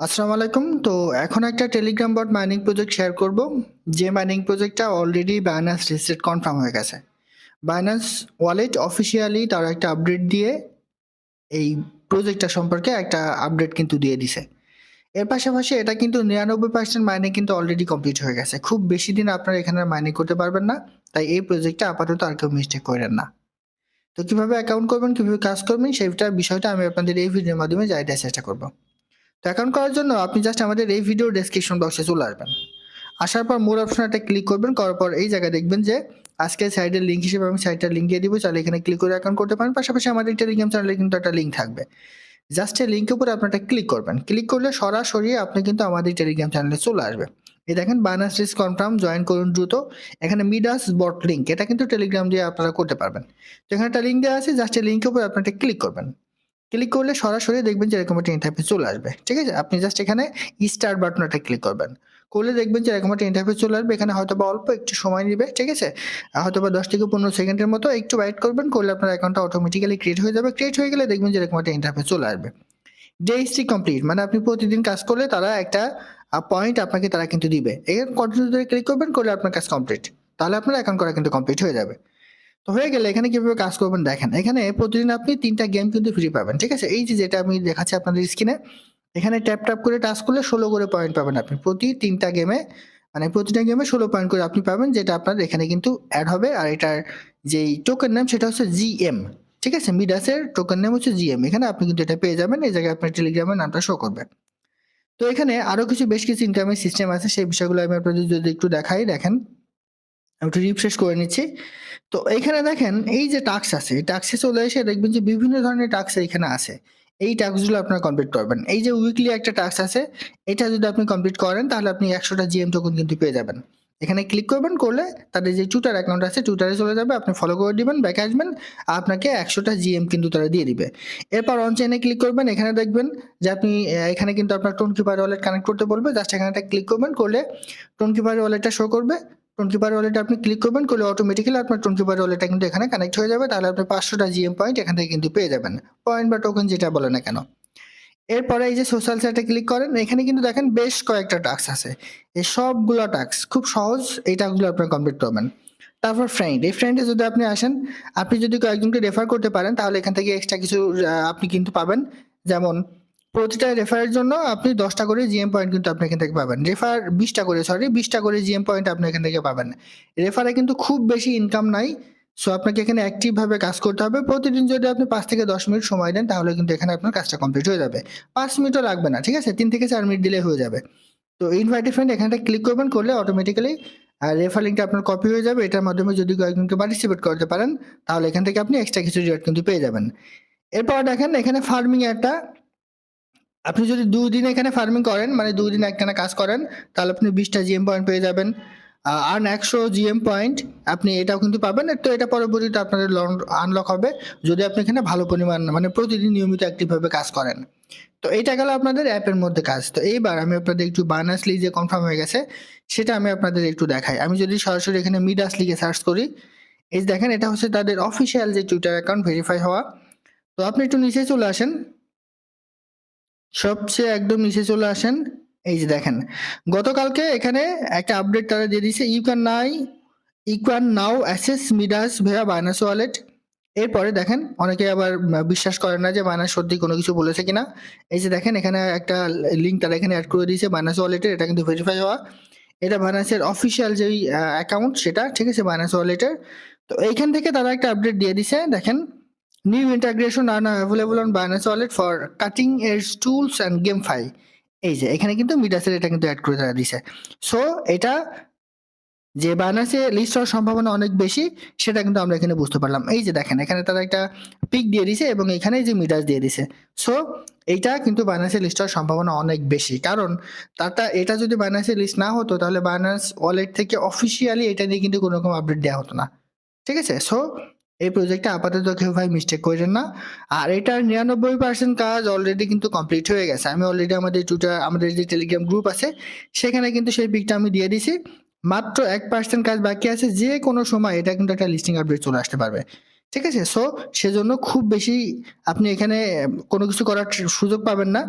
আসসালামু আলাইকুম। তো এখন একটা Telegram bot mining project share করব। যে মাইনিং প্রজেক্টটা অলরেডি বাইনান্স রিসেট কনফার্ম হয়ে গেছে। বাইনান্স ওয়ালেট অফিসিয়ালি তারা একটা আপডেট দিয়ে এই প্রজেক্টটা সম্পর্কে একটা আপডেট কিন্তু দিয়ে দিছে। এর পাশাপাশি এটা কিন্তু নিরানব্বই পার্সেন্ট মাইনিং কিন্তু অলরেডি কমপ্লিট হয়ে গেছে। খুব বেশি দিন আপনারা এখানে মাইনিং করতে পারবেন না। তাই এই প্রজেক্টটা আপাতত আর কেউ মিস্টেক করেন না। তো কীভাবে অ্যাকাউন্ট করবেন, কীভাবে কাজ করবেন, সেইটার বিষয়টা আমি আপনাদের এই ভিডিওর মাধ্যমে জানাতে চেষ্টা করব। অ্যাকাউন্ট করার জন্য আপনি জাস্ট আমাদের এই ভিডিও ডেসক্রিপশন বক্সে চলে আসবেন। আসার পর মোর অপশনটা ক্লিক করবেন, করার পর এই জায়গায় দেখবেন যে আজকে সাইডের লিঙ্ক হিসেবে আমি সাইটটার লিঙ্ক দিয়ে দিব, চাইলে এখানে ক্লিক করে অ্যাকাউন্ট করতে পারেন। পাশাপাশি আমাদের টেলিগ্রাম চ্যানেলে কিন্তু একটা লিঙ্ক থাকবে। জাস্ট এই লিঙ্কের উপরে আপনারা ক্লিক করবেন। ক্লিক করলে সরাসরি আপনি কিন্তু আমাদের টেলিগ্রাম চ্যানেলে চলে আসবে। এই দেখেন বানাস রিস কনফার্ম জয়েন করুন দ্রুত। এখানে মিডাস বট লিঙ্ক এটা কিন্তু টেলিগ্রাম দিয়ে আপনারা করতে পারবেন। তো এখানে একটা লিঙ্ক দেওয়া আছে জাস্ট এই লিঙ্কের উপরে আপনারা ক্লিক করবেন। ক্লিক করলে সরাসরি দেখবেন যে এরকম একটা ইন্টারফেস চলে আসবে। ঠিক আছে? আপনি জাস্ট এখানে স্টার বাটনটা ক্লিক করবেন। করলে দেখবেন যে এরকম একটা ইন্টারফেস চলে আসবে। এখানে হয়তো বা অল্প একটু সময় নেবে। ঠিক আছে? হয়তো বা দশ থেকে পনেরো সেকেন্ডের মতো একটু ওয়েট করবেন। করলে আপনার অ্যাকাউন্টটা অটোমেটিক্যালি ক্রিয়েট হয়ে যাবে। ক্রিয়েট হয়ে গেলে দেখবেন যে এরকম একটা ইন্টারফেস চলে আসবে। ডে হিস্ট্রি কমপ্লিট মানে আপনি প্রতিদিন কাজ করলে তারা একটা পয়েন্ট আপনাকে তারা কিন্তু দিবে। এখানে কন্টিনিউ ক্লিক করবেন, করলে আপনার কাজ কমপ্লিট তাহলে আপনার অ্যাকাউন্ট করা কিন্তু কমপ্লিট হয়ে যাবে। তো হয়ে গেলে এখানে কীভাবে কাজ করবেন দেখেন, এখানে প্রতিদিন আপনি তিনটা গেম কিন্তু ফ্রি পাবেন, ঠিক আছে? এই যে যেটা আমি দেখাচ্ছি আপনাদের স্ক্রিনে এখানে ট্যাপ ট্যাপ করে টাচ করলে ষোলো করে পয়েন্ট পাবেন আপনি। প্রতি তিনটা গেমে মানে প্রতিটা গেমে ষোলো পয়েন্ট করে আপনি পাবেন, যেটা আপনার এখানে কিন্তু অ্যাড হবে। আর এটার যেই টোকেন নাম সেটা হচ্ছে জিএম ঠিক আছে? মিডাসের টোকেন নাম হচ্ছে জিএম এখানে আপনি কিন্তু এটা পেয়ে যাবেন, এই জায়গায় আপনার টেলিগ্রামের নামটা শো করবে। তো এখানে আরও কিছু বেশ কিছু ইনকামের সিস্টেম আছে, সেই বিষয়গুলো আমি আপনাদের যদি একটু দেখাই, দেখেন, আমি একটু রিফ্রেশ করে নিচ্ছি। তো এইখানে দেখেন, এই যে টাস্ক আছে, এই টাস্কে চলে এসে দেখবেন যে বিভিন্ন ধরনের টাস্ক এখানে আছে। এই টাস্কগুলো আপনারা কমপ্লিট করবেন। এই যে উইকলি একটা টাস্ক আছে, এটা যদি আপনি কমপ্লিট করেন, তাহলে আপনি একশোটা জিএম টোকন কিন্তু পেয়ে যাবেন। এখানে ক্লিক করবেন, করলে তাদের যে টুইটার অ্যাকাউন্ট আছে টুইটারে চলে যাবে, আপনি ফলো করে দিবেন ব্যাক আসবেন, আপনাকে একশোটা জিএম কিন্তু তারা দিয়ে দিবে। এরপর অন চেনে ক্লিক করবেন, এখানে দেখবেন যে আপনি এখানে কিন্তু আপনার টোন কিপার ওয়ালেট কানেক্ট করতে বলবে। জাস্ট এখানে ক্লিক করবেন, করলে টোন কিপার ওয়ালেটটা শো করবে। টোনকিপার ওয়ালেটে আপনি ক্লিক করবেন, করলে অটোমেটিক্যালি আপনার টোনকিপার ওয়ালেটটা কিন্তু এখানে কানেক্ট হয়ে যাবে। তাহলে আপনি পাঁচশোটা জিএম পয়েন্ট এখান থেকে কিন্তু পেয়ে যাবেন। পয়েন্ট বা টোকেন যেটা বলে না কেন। এরপরে এই যে সোশ্যাল সাইটে ক্লিক করেন, এখানে কিন্তু দেখেন বেশ কয়েকটা টাস্ক আছে। এই সবগুলো টাস্ক খুব সহজ এই টাস্কগুলো আপনি কমপ্লিট করবেন। তারপর ফ্রেন্ড এই ফ্রেন্ডে যদি আপনি আসেন, আপনি যদি কয়েকজনকে রেফার করতে পারেন, তাহলে এখান থেকে এক্সট্রা কিছু আপনি কিন্তু পাবেন। যেমন প্রতিটা রেফারের জন্য আপনি দশটা করে জিএম পয়েন্ট কিন্তু আপনি এখান থেকে পাবেন। রেফার বিশটা করে সরি বিশটা করে জিএম পয়েন্ট আপনি এখান থেকে পাবেন। রেফারে কিন্তু খুব বেশি ইনকাম নাই সো আপনাকে এখানে অ্যাক্টিভভাবে কাজ করতে হবে। প্রতিদিন যদি আপনি পাঁচ থেকে দশ মিনিট সময় দেন, তাহলে কিন্তু এখানে আপনার কাজটা কমপ্লিট হয়ে যাবে। পাঁচ মিনিটও লাগবে না, ঠিক আছে? তিন থেকে চার মিনিট দিলে হয়ে যাবে। তো ইনভাইটেড ফ্রেন্ড এখানটা ক্লিক করবেন, করলে অটোমেটিক্যালি রেফার লিঙ্কটা আপনার কপি হয়ে যাবে। এটার মাধ্যমে যদি কয়েকজনকে পার্টিসিপেট করতে পারেন, তাহলে এখান থেকে আপনি এক্সট্রা কিছু রিওয়ার্ড কিন্তু পেয়ে যাবেন। এরপর দেখেন, এখানে ফার্মিং একটা আপনি যদি দুই দিন এখানে ফার্মিং করেন মানে দুই দিন একখানে কাজ করেন, তাহলে আপনি বিশটা জিএম পয়েন্ট পেয়ে যাবেন। আর একশো জিএম পয়েন্ট আপনি এটাও কিন্তু পাবেন তো এটা পরবর্তীতে আপনাদের আনলক হবে, যদি আপনি এখানে ভালো পরিমাণ মানে প্রতিদিন নিয়মিত অ্যাক্টিভভাবে কাজ করেন। তো এইটা গেল আপনাদের অ্যাপের মধ্যে কাজ। তো এইবার আমি আপনাদের একটু বানাস লিজে কনফার্ম হয়ে গেছে, সেটা আমি আপনাদের একটু দেখাই। আমি যদি সরাসরি এখানে মিডাস লিগে সার্চ করি, এই দেখেন, এটা হচ্ছে তাদের অফিসিয়াল যে টুইটার অ্যাকাউন্ট ভেরিফাই হওয়া। তো আপনি একটু নিচে চলে আসেন। সবচেয়ে একদম নিচে চলে আসেন। এই যে দেখেন, গতকালকে এখানে একটা আপডেট তারা দিয়ে দিয়েছে you can now you can now access Midas via Binance wallet এরপরে দেখেন, অনেকে আবার বিশ্বাস করে না যে বাইনাস সত্যি কোনো কিছু বলেছে কিনা। এই যে দেখেন, এখানে একটা লিঙ্ক তারা এখানে অ্যাড করে দিয়েছে বাইনাস ওয়ালেটের এটা কিন্তু ভেরিফাই হওয়া। এটা বাইনাসের অফিসিয়াল যেই অ্যাকাউন্ট সেটা, ঠিক আছে বাইনাস ওয়ালেটের তো এইখান থেকে তারা একটা আপডেট দিয়ে দিছে দেখেন integration R now available on Binance wallet for cutting এর টুলস অ্যান্ড গেম ফাই এই যে, এখানে কিন্তু মিডাসের এটা কিন্তু অ্যাড করে তারা দিছে। সো এটা যে বাইনাসে লিস্ট হওয়ার সম্ভাবনা অনেক বেশি, সেটা কিন্তু আমরা এখানে বুঝতে পারলাম। এই যে দেখেন, এখানে তারা একটা পিক দিয়ে দিছে এবং এখানে যে মিডাস দিয়ে দিছে। সো এইটা কিন্তু বাইনাসে লিস্ট হওয়ার সম্ভাবনা অনেক বেশি। কারণ তারটা, এটা যদি বাইনাসে লিস্ট না হতো, তাহলে বাইনাস ওয়ালেট থেকে অফিসিয়ালি এটা নিয়ে কিন্তু কোনো রকম আপডেট দেওয়া হতো না। ঠিক আছে? সো এই প্রজেক্টটা আপাতত কেউ ভাই মিস্টেক করেন না। আর এটার নিরানব্বই পার্সেন্ট কাজ অলরেডি কিন্তু কমপ্লিট হয়ে গেছে। আমি অলরেডি আমাদের টুইটার আমাদের যে টেলিগ্রাম গ্রুপ আছে, সেখানে কিন্তু সেই পিকটা আমি দিয়ে দিছি। মাত্র এক পার্সেন্ট কাজ বাকি আছে, যে কোনো সময় এটা কিন্তু একটা লিস্টিং আপডেট চলে আসতে পারবে। ঠিক আছে? সো সেজন্য খুব বেশি আপনি এখানে কোনো কিছু করার সুযোগ পাবেন না।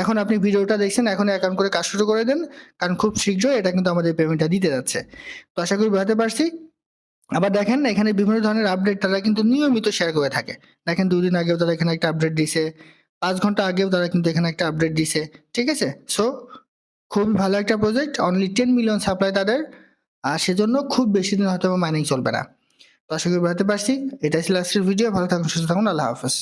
এখন আপনি ভিডিওটা দেখছেন, এখন অ্যাকাউন্ট করে কাজ শুরু করে দেন। কারণ খুব শীঘ্রই এটা কিন্তু আমাদের পেমেন্টটা দিতে যাচ্ছে। তো আশা করি বোঝাতে পারছি। আবার দেখেন না, এখানে বিভিন্ন ধরনের আপডেট তারা কিন্তু নিয়মিত শেয়ার করে থাকে। দেখেন দুদিন আগেও তারা এখানে একটা আপডেট দিছে, পাঁচ ঘণ্টা আগেও তারা কিন্তু এখানে একটা আপডেট দিছে, ঠিক আছে? সো খুবই ভালো একটা project only ten million supply তাদের, আর সেজন্য খুব বেশি দিন হয়তো মাইনিং চলবে না। তো আশা করি বোঝাতে পারছি এটা ছিল আজকের ভিডিও ভালো থাকুন, সুস্থ থাকুন, আল্লাহ হাফেজ।